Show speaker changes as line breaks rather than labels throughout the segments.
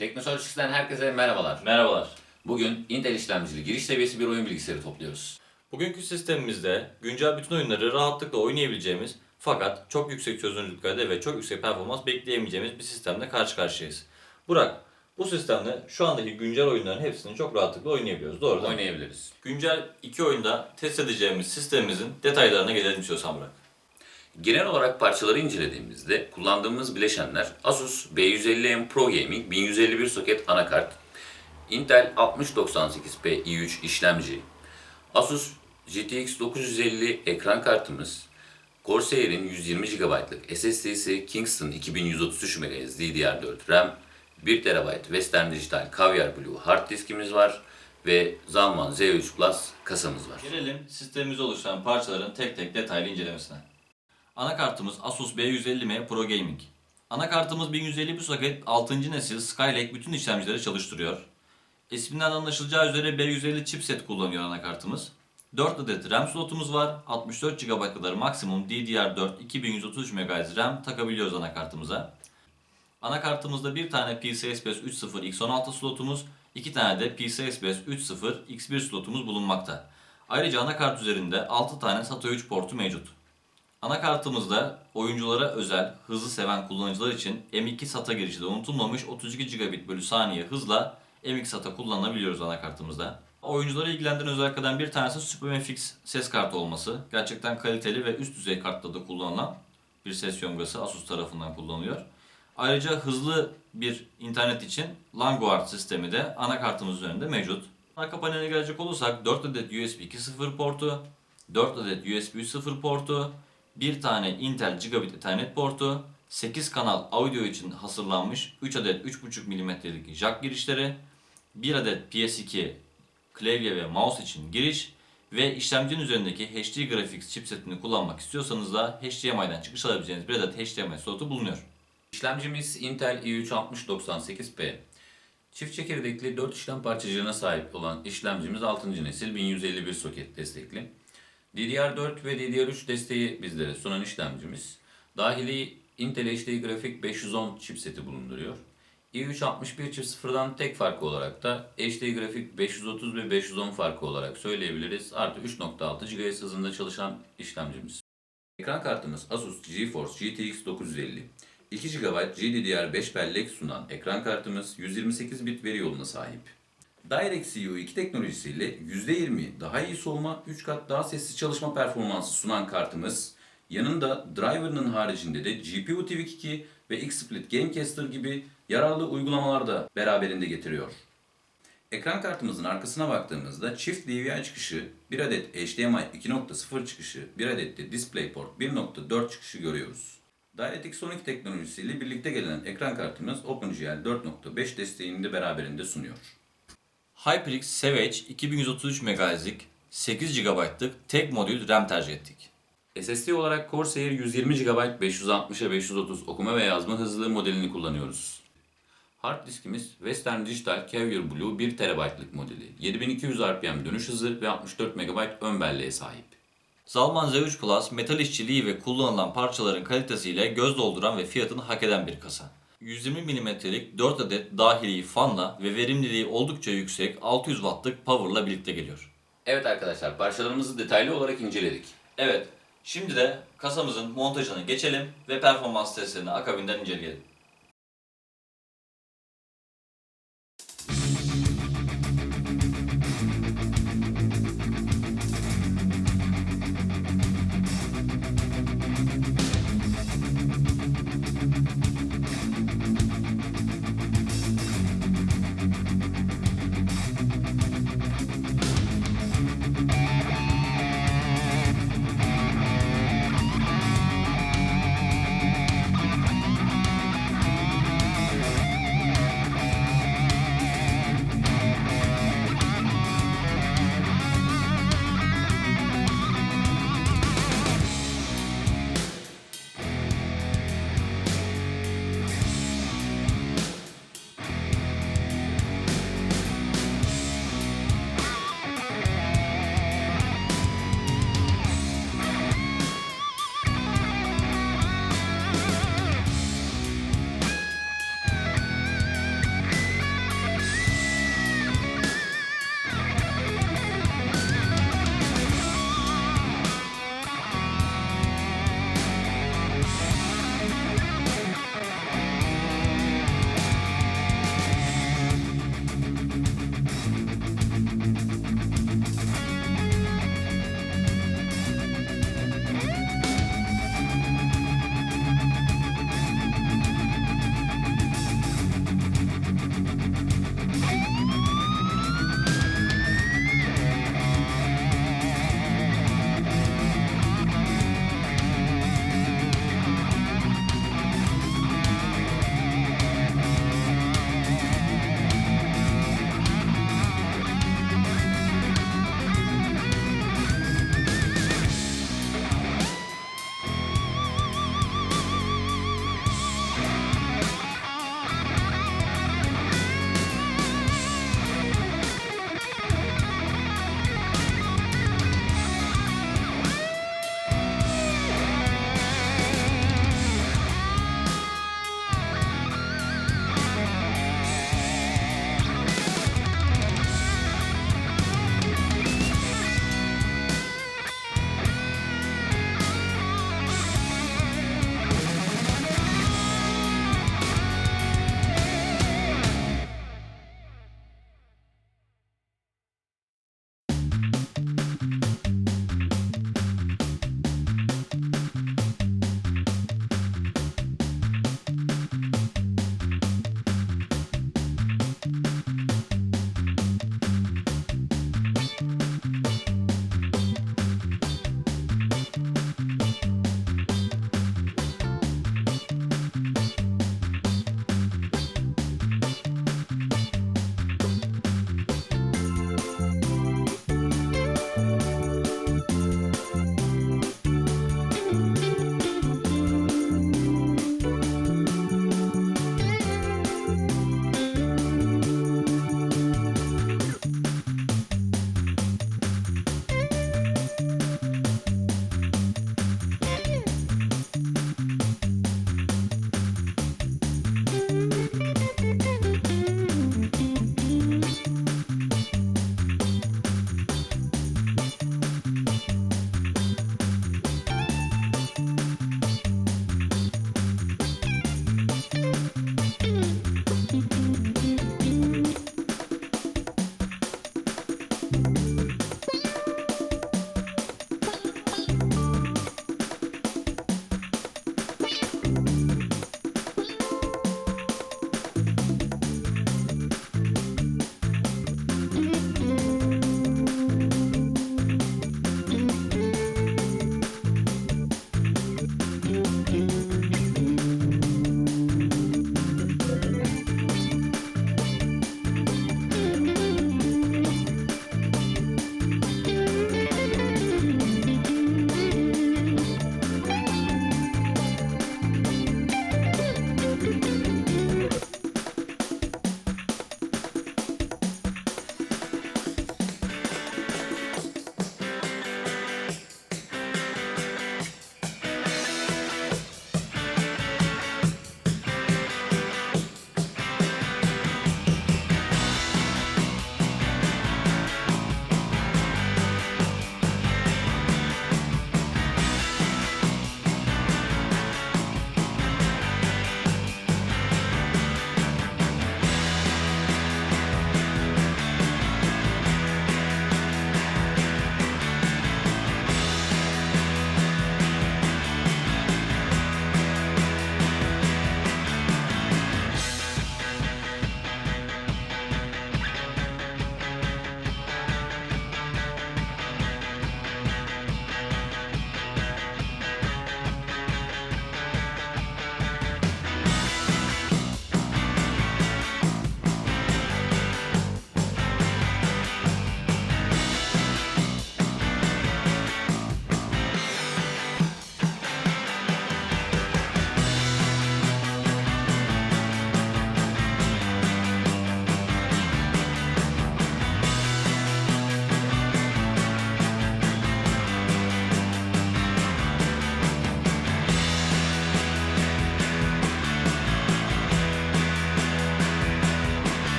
Teknosojis'ten herkese merhabalar.
Merhabalar.
Bugün Intel işlemcili giriş seviyesi bir oyun bilgisayarı topluyoruz.
Bugünkü sistemimizde güncel bütün oyunları rahatlıkla oynayabileceğimiz fakat çok yüksek çözünürlüklerde ve çok yüksek performans bekleyemeyeceğimiz bir sistemle karşı karşıyayız. Burak, bu sistemde şu andaki güncel oyunların hepsini çok rahatlıkla oynayabiliyoruz. Doğru değil mi?
Oynayabiliriz.
Güncel iki oyunda test edeceğimiz sistemimizin detaylarına gelelim istiyorsan Burak.
Genel olarak parçaları incelediğimizde kullandığımız bileşenler Asus B150M Pro Gaming 1151 soket anakart, Intel 6098P i3 işlemci, Asus GTX 950 ekran kartımız, Corsair'in 120 GB'lık SSD'si Kingston 2133 MHz DDR4 RAM, 1 TB Western Digital Caviar Blue hard diskimiz var ve Zalman Z3 Plus kasamız var.
Gelelim sistemimizi oluşturan parçaların tek tek detaylı incelemesine. Anakartımız Asus B150M Pro Gaming. Anakartımız 1151 soket 6. nesil Skylake bütün işlemcileri çalıştırıyor. İsminden anlaşılacağı üzere B150 chipset kullanıyor anakartımız. 4 adet RAM slotumuz var. 64 GB kadar maksimum DDR4 2133 MHz RAM takabiliyoruz anakartımıza. Anakartımızda bir tane PCI Express 3.0 X16 slotumuz, iki tane de PCI Express 3.0 X1 slotumuz bulunmakta. Ayrıca anakart üzerinde 6 tane SATA 3 portu mevcut. Anakartımızda oyunculara özel, hızlı seven kullanıcılar için M2 SATA girişi de unutulmamış 32 GB bölü saniye hızla M2 SATA kullanabiliyoruz anakartımızda. Oyuncuları ilgilendiren özelliklerden bir tanesi SuperMFX ses kartı olması. Gerçekten kaliteli ve üst düzey kartlarda kullanılan bir ses yongası Asus tarafından kullanılıyor. Ayrıca hızlı bir internet için Languard sistemi de anakartımız üzerinde mevcut. Arka paneline gelecek olursak 4 adet USB 2.0 portu, 4 adet USB 3.0 portu, bir tane Intel Gigabit Ethernet portu, 8 kanal audio için hazırlanmış 3 adet 3.5 mm'lik jack girişleri, 1 adet PS2 klavye ve mouse için giriş ve işlemcinin üzerindeki HD Graphics chipsetini kullanmak istiyorsanız da HDMI'den çıkış alabileceğiniz bir adet HDMI slotu bulunuyor.
İşlemcimiz Intel i3 6098P. Çift çekirdekli 4 işlem parçacığına sahip olan işlemcimiz 6. nesil 1151 soket destekli. DDR4 ve DDR3 desteği bizlere sunan işlemcimiz. Dahili Intel HD Grafik 510 chipseti bulunduruyor. i3 61.0'dan tek farkı olarak da HD Grafik 530 ve 510 farkı olarak söyleyebiliriz. Artı 3.6 GHz hızında çalışan işlemcimiz. Ekran kartımız Asus GeForce GTX 950. 2 GB GDDR5 bellek sunan ekran kartımız 128 bit veri yoluna sahip. DirectCU 2 teknolojisiyle %20 daha iyi soğuma, 3 kat daha sessiz çalışma performansı sunan kartımız yanında driver'ının haricinde de GPU TV 2 ve XSplit Gamecaster gibi yararlı uygulamalar da beraberinde getiriyor. Ekran kartımızın arkasına baktığımızda çift DVI çıkışı, bir adet HDMI 2.0 çıkışı, bir adet de DisplayPort 1.4 çıkışı görüyoruz. DirectX 12 teknolojisiyle birlikte gelen ekran kartımız OpenGL 4.5 desteğini de beraberinde sunuyor.
HyperX Savage 2133 MHz'lik 8 GB'lık tek modül RAM tercih ettik.
SSD olarak Corsair 120 GB 560'a 530 okuma ve yazma hızlı modelini kullanıyoruz. Hard diskimiz Western Digital Caviar Blue 1 TB'lık modeli. 7200 RPM dönüş hızı ve 64 MB ön belleğe sahip.
Zalman Z3 Plus metal işçiliği ve kullanılan parçaların kalitesiyle göz dolduran ve fiyatını hak eden bir kasa. 120 mm'lik 4 adet dahili fanla ve verimliliği oldukça yüksek 600 wattlık power'la birlikte geliyor.
Evet arkadaşlar parçalarımızı detaylı olarak inceledik.
Evet, şimdi de kasamızın montajına geçelim ve performans testlerini akabinden inceleyelim.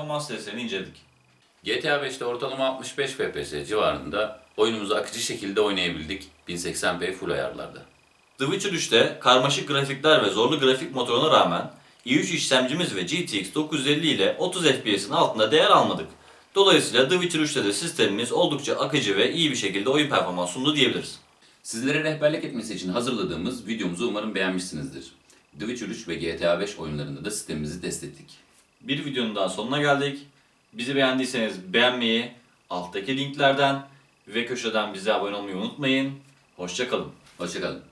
Performans testlerini inceledik.
GTA 5'te ortalama 65 FPS civarında oyunumuzu akıcı şekilde oynayabildik 1080p full ayarlarda.
The Witcher 3'te karmaşık grafikler ve zorlu grafik motoruna rağmen i3 işlemcimiz ve GTX 950 ile 30 FPS'in altında değer almadık. Dolayısıyla The Witcher 3'te de sistemimiz oldukça akıcı ve iyi bir şekilde oyun performansı sundu diyebiliriz.
Sizlere rehberlik etmesi için hazırladığımız videomuzu umarım beğenmişsinizdir. The Witcher 3 ve GTA 5 oyunlarında da sistemimizi test ettik.
Bir videonun daha sonuna geldik. Bizi beğendiyseniz beğenmeyi, alttaki linklerden ve köşeden bize abone olmayı unutmayın. Hoşçakalın.
Hoşçakalın.